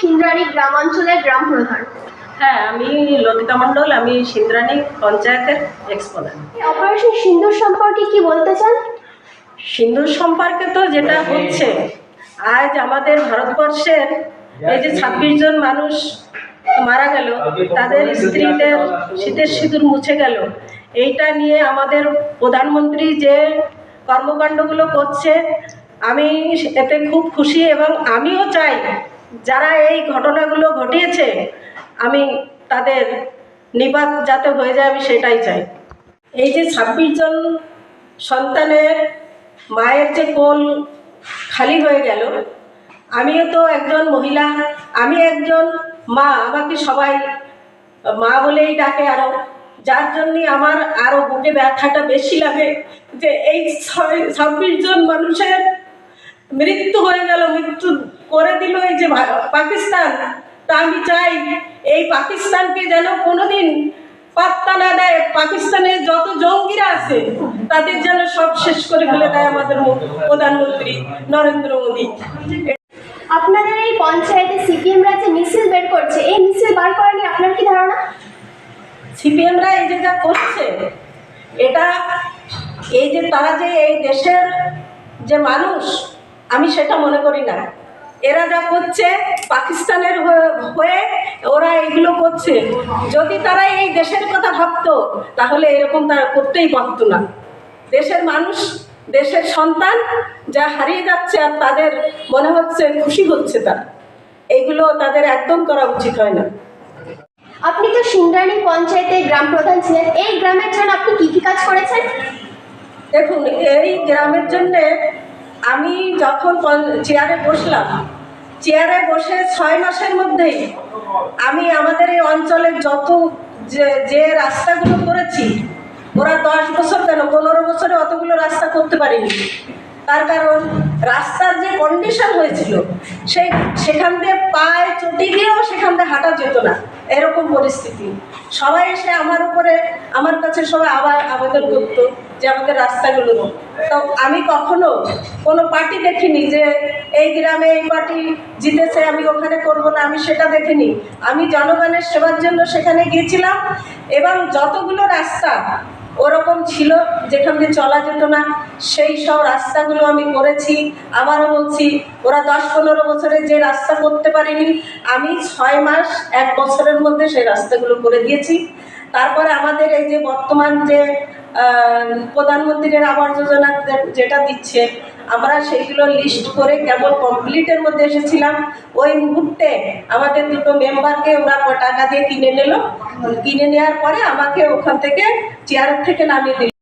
সিন্দ্রানী গ্রামাঞ্চলের গ্রাম প্রধান। হ্যাঁ আমি ললিতা মণ্ডল আমি সিন্দ্রানী পঞ্চায়েতের এক্সপোনার অপারেশন সিন্দুর সম্পর্কে কি বলতে চান? সিন্ধুর সম্পর্কে তো যেটা হচ্ছে আজ আমাদের ভারতবর্ষের এই যে ছাব্বিশ জন মানুষ মারা গেল তাদের স্ত্রীদের শীতের সিঁদুর মুছে গেল। এইটা নিয়ে আমাদের প্রধানমন্ত্রী যে কর্মকাণ্ডগুলো করছে আমি এতে খুব খুশি এবং আমিও চাই যারা এই ঘটনাগুলো ঘটিয়েছে, আমি তাদের নিপাত যাতে হয়ে যায়, আমি সেটাই চাই। এই যে ছাব্বিশ জন সন্তানের মায়ের যে কোল খালি হয়ে গেল, আমিও তো একজন মহিলা, আমি একজন মা, আমাকে সবাই মা বলেই ডাকে আরও যার জন্যে আমার আরও বুকে ব্যথাটা বেশি লাগে যে এই ছয় ছাব্বিশ জন মানুষের মৃত্যু হয়ে গেল মৃত্যু করে দিল এই যে পাকিস্তান। তা আমি চাই এই পাকিস্তানকে যেন কোনোদিন পাত্তা না দেয়। পাকিস্তানের যত জঙ্গিরা আছে তাদের যেন সব শেষ করে ফেলে দেয় আমাদের প্রধানমন্ত্রী নরেন্দ্র মোদী। আপনাদের এই পঞ্চায়েতে সিপিএমরা যে মিছিল বের করছে। এই মিছিল বার করা নিয়ে আপনার কি ধারণা? সিপিএমরা এই যে যা করছে এটা এই যে তারা যে এই দেশের যে মানুষ আমি সেটা মনে করি না। এরা যা করছে পাকিস্তানের হয়ে- ওরা এগুলো করছে। যদি তারা এই দেশের কথা ভাবতো তাহলে এরকম তারা করতেই পারতো না। দেশের মানুষ দেশের সন্তান যা হারিয়ে যাচ্ছে আর তাদের মনে হচ্ছে খুশি হচ্ছে তারা। এইগুলো তাদের একদম করা উচিত হয় না। আপনি তো সিন্দ্রানী পঞ্চায়েতের গ্রাম প্রধান ছিলেন। এই গ্রামের জন্য আপনি কি কি কাজ করেছেন? দেখুন এই গ্রামের জন্যে আমি যখন চেয়ারে বসলাম চেয়ারে বসে ছয় মাসের মধ্যেই আমি আমাদের এই অঞ্চলের যত যে যে রাস্তাগুলো করেছি, ওরা দশ বছর কেন পনেরো বছরে অতগুলো রাস্তা করতে পারিনি। তার কারণ রাস্তার যে কন্ডিশন হয়েছিল, সেই সেখান দিয়ে পায়ে চটি দিয়েও সেখান দিয়ে হাঁটা যেত না, এরকম পরিস্থিতি। সবাই এসে আমার উপরে, আমার কাছে সবাই আবার আবেদন করতো। যে আমাদের রাস্তাগুলো। তো আমি কখনো কোনো পার্টি দেখিনি যে এই গ্রামে এই পার্টি জিতেছে, আমি ওখানে করব না, আমি সেটা দেখিনি। আমি জনগণের সেবার জন্য সেখানে গিয়েছিলাম এবং যতগুলো রাস্তা ওরকম ছিল, যেখান দিয়ে চলা যেত না, সেই সব রাস্তাগুলো আমি করেছি। আবারও বলছি, ওরা দশ পনেরো বছরে যে রাস্তা করতে পারিনি, আমি ছয় মাস, এক বছরের মধ্যে সেই রাস্তাগুলো করে দিয়েছি। তারপরে আমাদের এই যে বর্তমান যে প্রধানমন্ত্রীর আবাস যোজনা যেটা দিচ্ছে, আমরা সেইগুলো লিস্ট করে কেবল কমপ্লিটের মধ্যে এসেছিলাম। ওই মুহূর্তে আমাদের দুটো মেম্বারকে ওরা টাকা দিয়ে কিনে নিল। কিনে নেওয়ার পরে আমাকে ওখান থেকে চেয়ার থেকে নামিয়ে দিল।